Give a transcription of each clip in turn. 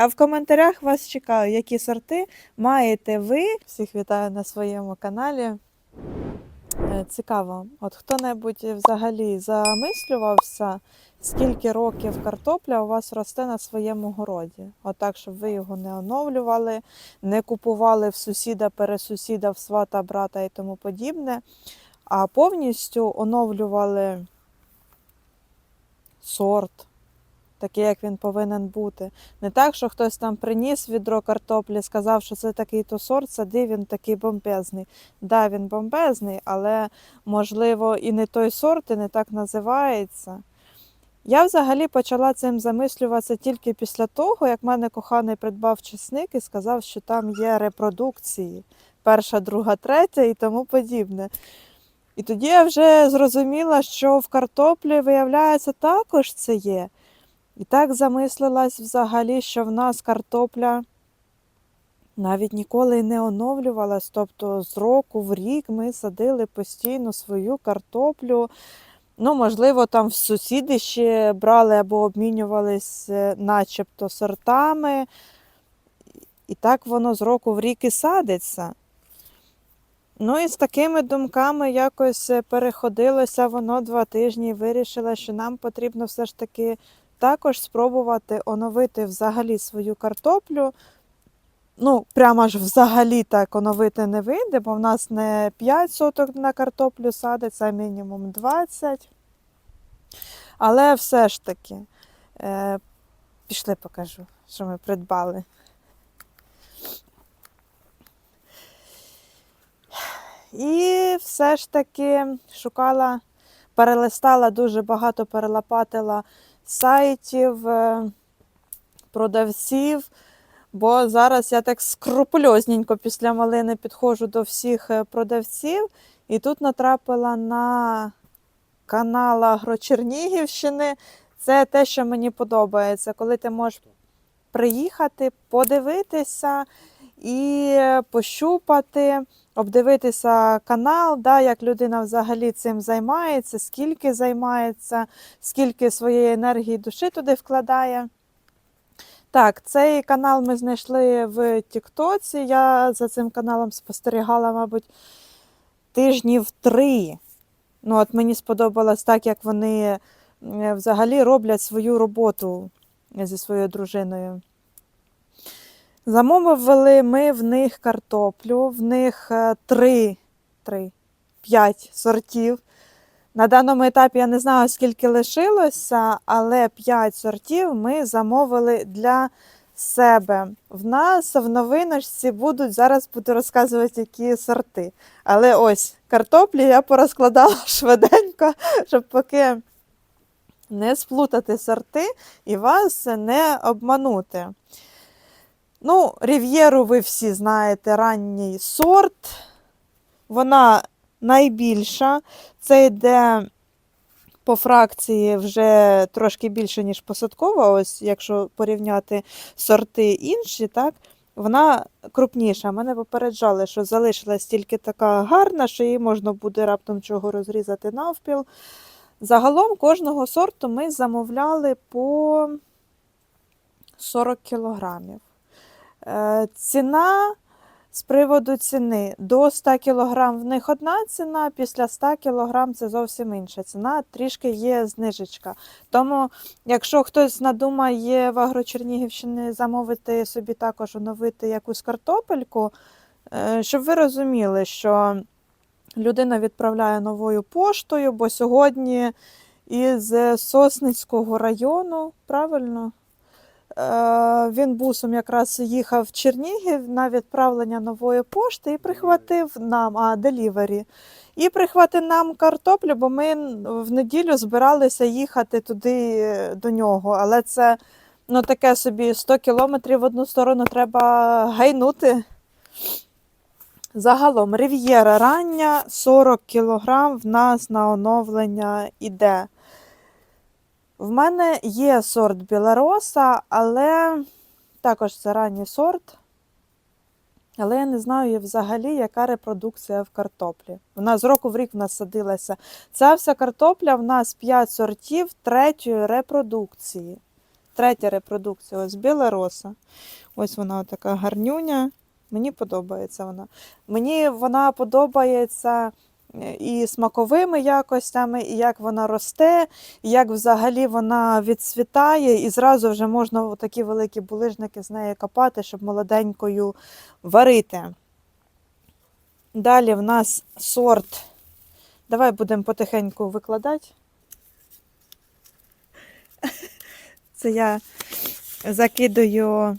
А в коментарях вас чекаю, які сорти маєте ви. Всіх вітаю на своєму каналі. Е, Цікаво, от хто-небудь взагалі замислювався, скільки років картопля у вас росте на своєму городі? Отак, щоб ви його не оновлювали, не купували в сусіда, пересусіда, в свата, брата і тому подібне, а повністю оновлювали сорт, такий, як він повинен бути. Не так, що хтось там приніс відро картоплі, сказав, що це такий-то сорт, садив, він такий бомбезний. Да, він бомбезний, але можливо і не той сорт, і не так називається. Я взагалі почала цим замислюватися тільки після того, як мене коханий придбав чесник і сказав, що там є репродукції. Перша, друга, третя і тому подібне. І тоді я вже зрозуміла, що в картоплі, виявляється, також це є. І так замислилась взагалі, що в нас картопля навіть ніколи не оновлювалась. Тобто з року в рік ми садили постійно свою картоплю. Ну, можливо, там в сусіди ще брали або обмінювались е, начебто сортами. І так воно з року в рік і садиться. Ну і з такими думками якось е, переходилося воно два тижні і вирішила, що нам потрібно все ж таки також спробувати оновити взагалі свою картоплю. Ну, прямо ж взагалі так оновити не вийде, бо в нас не 5 соток на картоплю садиться, а мінімум 20. Але все ж таки, е, пішли покажу, що ми придбали. І все ж таки шукала, перелистала дуже багато, перелопатила сайтів, е, продавців. Бо зараз я так скрупульозненько після малини підходжу до всіх е, продавців, і тут натрапила на канал Агрочернігівщини. Це те, що мені подобається, коли ти можеш приїхати, подивитися і е, пощупати, обдивитися канал, да, як людина взагалі цим займається, скільки займається, скільки своєї енергії душі туди вкладає. Так, цей канал ми знайшли в Тіктоці. Я за цим каналом спостерігала, мабуть, тижнів три. Ну, от мені сподобалось так, як вони взагалі роблять свою роботу зі своєю дружиною. Замовили ми в них картоплю, в них е, три, три, п'ять сортів. На даному етапі я не знаю, скільки лишилося, але 5 сортів ми замовили для себе. В нас в новиночці будуть, зараз буду розказувати, які сорти. Але ось картоплі я порозкладала швиденько, щоб поки не сплутати сорти і вас не обманути. Ну, Рів'єру ви всі знаєте, ранній сорт. Вона найбільша. Це йде по фракції вже трошки більше, ніж посадкова. Ось, якщо порівняти сорти інші, так, вона крупніша. Мене попереджали, що залишилась тільки така гарна, що її можна буде раптом чого розрізати навпіл. Загалом кожного сорту ми замовляли по 40 кілограмів. Е, Ціна з приводу ціни до 100 кг в них одна ціна, після 100 кг це зовсім інша ціна, трішки є знижечка. Тому, якщо хтось надумає в Агрочернігівщині замовити собі також оновити якусь картопельку, е, щоб ви розуміли, що людина відправляє новою поштою, бо сьогодні із Сосницького району, правильно? Е, Він бусом якраз їхав в Чернігів на відправлення нової пошти і прихватив нам, а делівері. І прихватив нам картоплю, бо ми в неділю збиралися їхати туди е, до нього. Але це ну, таке собі 100 кілометрів в одну сторону треба гайнути. Загалом Рів'єра рання 40 кілограм в нас на оновлення іде. В мене є сорт білороса, але також це ранній сорт. Але я не знаю взагалі, яка репродукція в картоплі. Вона з року в рік в нас садилася. Ця вся картопля в нас 5 сортів третьої репродукції. третя репродукція. Ось білороса. Ось вона така гарнюня. Мені подобається вона. Мені вона подобається і смаковими якостями, і як вона росте, і як взагалі вона відцвітає, і зразу вже можна такі великі булижники з неї копати, щоб молоденькою варити. Далі в нас сорт. Давай будемо потихеньку викладати. Це я закидаю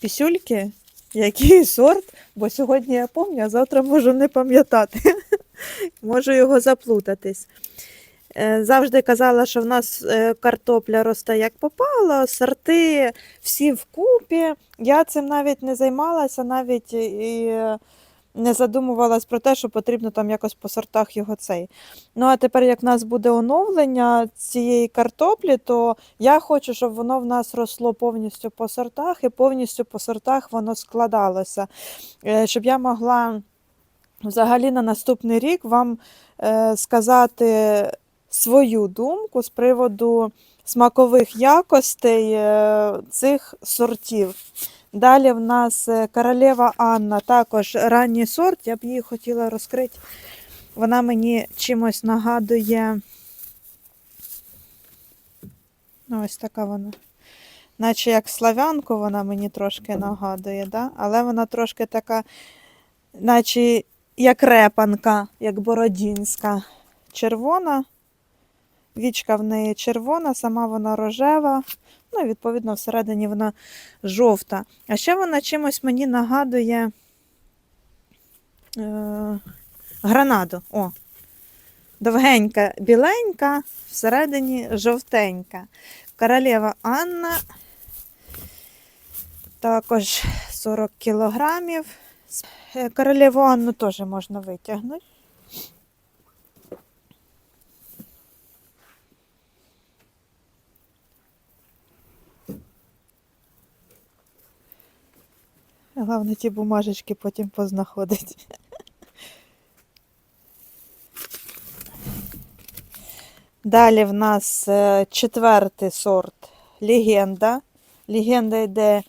пісюльки, який сорт, бо сьогодні я пам'ятаю, а завтра можу не пам'ятати. Можу його заплутатись. Е, Завжди казала, що в нас е, картопля росте як попало, сорти всі вкупі. Я цим навіть не займалася, навіть і не задумувалась про те, що потрібно там якось по сортах його цей. Ну а тепер, як в нас буде оновлення цієї картоплі, то я хочу, щоб воно в нас росло повністю по сортах і повністю по сортах воно складалося. Е, Щоб я могла взагалі на наступний рік вам е, сказати свою думку з приводу смакових якостей е, цих сортів. Далі в нас е, королева Анна, також ранній сорт. Я б її хотіла розкрити. Вона мені чимось нагадує. Ну, ось така вона. Наче як славянку вона мені трошки нагадує, да? але вона трошки така, наче як репанка, як бородінська. Червона. Вічка в неї червона, сама вона рожева. Ну, і відповідно, всередині вона жовта. А ще вона чимось мені нагадує е, гранаду. О, довгенька, біленька, всередині жовтенька. Королева Анна. Також 40 кілограмів. Е, Королеву Анну теж можна витягнути. Головне ті бумажечки потім познаходить. Далі в нас е, четвертий сорт легенда. Легенда йде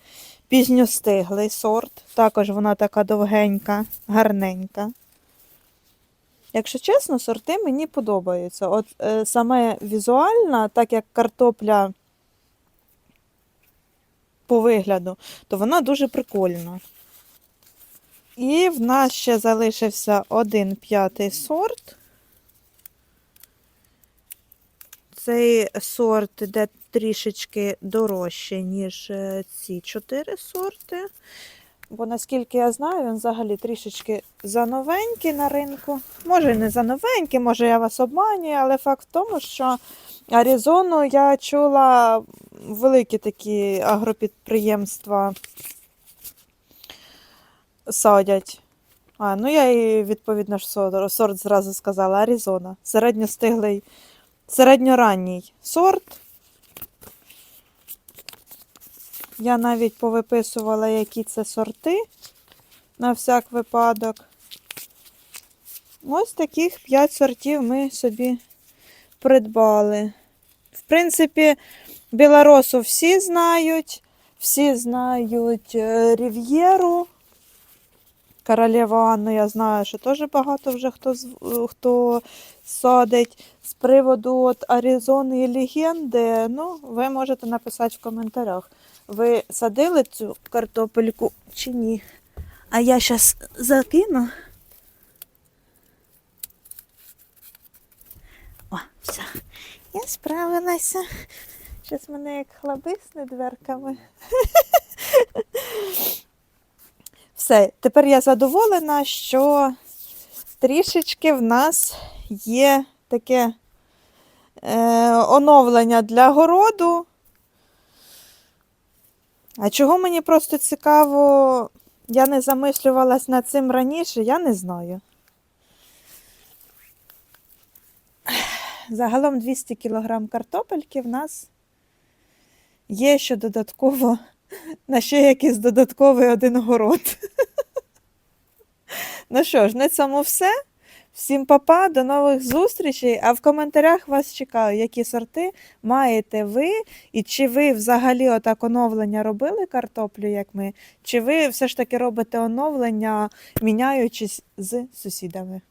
пізньостиглий сорт. Також вона така довгенька, гарненька. Якщо чесно, сорти мені подобаються. От е, саме візуально, так як картопля по вигляду, то вона дуже прикольна. І в нас ще залишився один п'ятий сорт. Цей сорт йде трішечки дорожче, ніж е, ці чотири сорти. Бо наскільки я знаю, він взагалі трішечки зановенький на ринку. Може, і не зановенький, може я вас обманюю, але факт в тому, що Аризону я чула великі такі агропідприємства садять. А, ну я і відповідно ж сорт, зразу сказала Аризона. Середньостиглий, середньоранній сорт. Я навіть повиписувала, які це сорти на всяк випадок. Ось таких 5 сортів ми собі придбали. В принципі, білоросу всі знають, всі знають е, Рів'єру. Королеву Анну я знаю, що теж багато вже хто, е, хто садить. З приводу от Аризони і легенди, ну, ви можете написати в коментарях. Ви садили цю картопельку чи ні? А я зараз закину. О, все. Справилася. Зараз мене як хлабисне дверками. Все, тепер я задоволена, що трішечки в нас є таке е, оновлення для городу. А чого мені просто цікаво, я не замислювалась над цим раніше, я не знаю. Загалом 200 кг картопельки в нас є ще додатково на ще якийсь додатковий один город. Ну що ж, на цьому все. Всім папа, до нових зустрічей. А в коментарях вас чекаю, які сорти маєте ви, і чи ви взагалі отак оновлення робили картоплю, як ми, чи ви все ж таки робите оновлення, міняючись з сусідами.